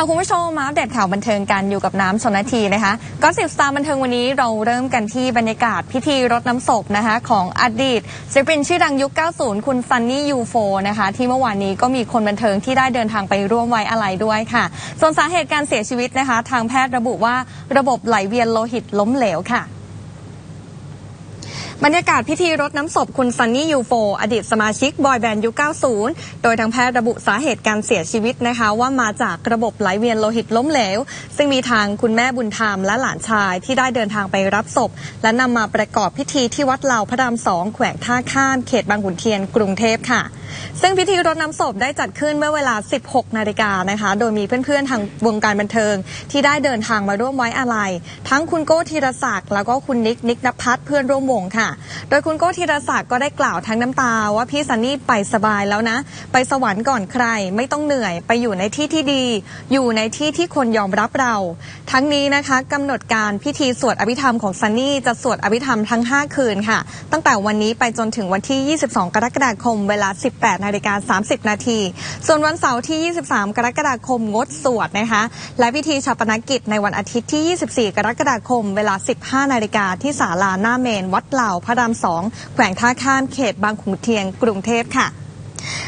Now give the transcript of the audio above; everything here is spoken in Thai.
ค่ะคุณผู้ชมมาอัปเดตข่าวบันเทิงกันอยู่กับน้ำชนนาทีนะคะก็สิบสตาร์บันเทิงวันนี้เราเริ่มกันที่บรรยากาศพิธีรดน้ำศพนะคะของอดีตศิลปินชื่อดังยุค 90 คุณซันนี่ยูโฟนะคะที่เมื่อวานนี้ก็มีคนบันเทิงที่ได้เดินทางไปร่วมไว้อาลัยด้วยค่ะ ส่วนสาเหตุการเสียชีวิตนะคะ ทางแพทย์ระบุว่าระบบไหลเวียนโลหิตล้มเหลวค่ะ บรรยากาศพิธีรดน้ำศพคุณซันนี่ยูโฟอดีตสมาชิกบอยแบนด์ยุค 90 โดยทางแพทย์ระบุสาเหตุการเสียชีวิตนะคะ ว่ามาจากระบบไหลเวียนโลหิตล้มเหลว ซึ่งมีทางคุณแม่บุญธรรมและหลานชายที่ได้เดินทางไปรับศพ และนำมาประกอบพิธีที่วัดเหล่าพระรามสองแขวงท่าข้ามเขตบางขุนเทียนกรุงเทพค่ะ ซึ่งพิธีรดน้ำศพได้จัดขึ้นเมื่อเวลา 16 นาฬิกานะคะ โดยมีเพื่อนๆ ทางวงการบันเทิง ที่ได้เดินทางมาร่วมไว้อาลัย ทั้งคุณโก้ธีรศักดิ์แล้วก็คุณนิกนิกนภัทรเพื่อนร่วมวงค่ะ โดยคุณโก้ธีรศักดิ์ก็ได้กล่าวทั้งน้ำตา ว่าพี่ซันนี่ไปสบายแล้วนะ ไปสวรรค์ก่อนใคร ไม่ต้องเหนื่อยไปอยู่ในที่ที่ดี อยู่ในที่ที่คนยอมรับเรา ทั้งนี้นะคะกำหนดการพิธีสวดอภิธรรมของซันนี่จะสวดอภิธรรมทั้ง 5 คืนค่ะ ตั้งแต่วันนี้ไปจนถึงวันที่ 22 กรกฎาคมเวลา 1 18นาฬิกา30 นาที ส่วนวันเสาร์ที่ 23 กรกฎาคมงดสวดนะคะ และพิธีชาปนกิจในวันอาทิตย์ที่ 24 กรกฎาคม เวลา 15 นาฬิกาที่ศาลาหน้าเมน วัดเหล่าพระรามสองแขวงท่าข้ามเขตบางขุนเทียนกรุงเทพค่ะ